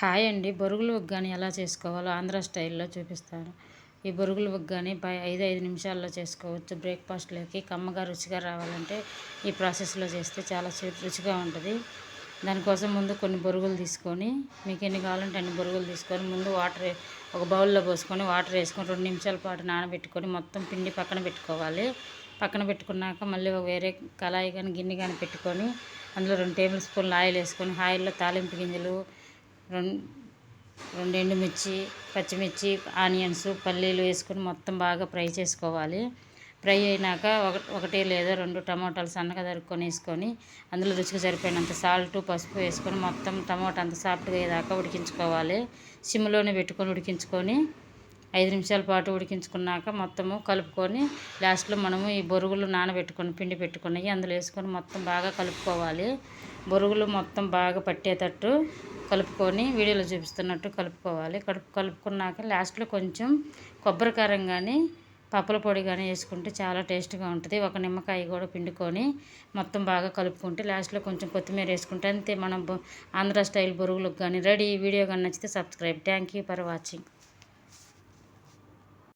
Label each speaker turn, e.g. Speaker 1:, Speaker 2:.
Speaker 1: Hi అండి బొరుగులు ఉగ్గాని ఎలా చేసుకోవాలో ఆంధ్ర స్టైల్లో చూపిస్తాను. ఈ బొరుగులు ఉగ్గాని పై ఐదు ఐదు నిమిషాల్లో చేసుకోవచ్చు. బ్రేక్ఫాస్ట్లోకి కమ్మగా రుచిగా రావాలంటే ఈ ప్రాసెస్లో చేస్తే చాలా రుచిగా ఉంటుంది. దానికోసం ముందు కొన్ని బొరుగులు తీసుకొని మీకు ఎన్ని కావాలంటే అన్ని బొరుగులు తీసుకొని ముందు వాటర్ ఒక బౌల్లో పోసుకొని వాటర్ వేసుకొని రెండు నిమిషాల పాటు నానబెట్టుకొని మొత్తం పిండి పక్కన పెట్టుకోవాలి. పక్కన పెట్టుకున్నాక మళ్ళీ వేరే కళాయి కానీ గిన్నె కానీ పెట్టుకొని అందులో రెండు టేబుల్ స్పూన్లు ఆయిల్ వేసుకొని ఆయిల్లో తాలింపు గింజలు రెండు రెండు ఎండుమిర్చి పచ్చిమిర్చి ఆనియన్స్ పల్లీలు వేసుకొని మొత్తం బాగా ఫ్రై చేసుకోవాలి. ఫ్రై అయినాక ఒక ఒకటి లేదా రెండు టమాటాలు సన్నగా తరుక్కొని వేసుకొని అందులో రుచికి సరిపోయినంత సాల్ట్ పసుపు వేసుకొని మొత్తం టమాటా అంత సాఫ్ట్గా అయ్యేదాకా ఉడికించుకోవాలి. సిమ్లోనే పెట్టుకొని ఉడికించుకొని ఐదు నిమిషాల పాటు ఉడికించుకున్నాక మొత్తము కలుపుకొని లాస్ట్లో మనము ఈ బొరుగులు నానబెట్టుకొని పిండి పెట్టుకున్నవి అందులో వేసుకొని మొత్తం బాగా కలుపుకోవాలి. బొరుగులు మొత్తం బాగా పట్టేటట్టు కలుపుకొని వీడియోలో చూపిస్తున్నట్టు కలుపుకోవాలి. కలుపు కలుపుకున్నాక లాస్ట్లో కొంచెం కొబ్బరి కారం కానీ పప్పుల పొడి కానీ వేసుకుంటే చాలా టేస్ట్గా ఉంటుంది. ఒక నిమ్మకాయ కూడా పిండుకొని మొత్తం బాగా కలుపుకుంటే లాస్ట్లో కొంచెం కొత్తిమీర వేసుకుంటే అంతే. మనం ఆంధ్ర స్టైల్ బొరుగులకు కానీ రెడీ. వీడియో కానీ నచ్చితే subscribe. Thank you for watching.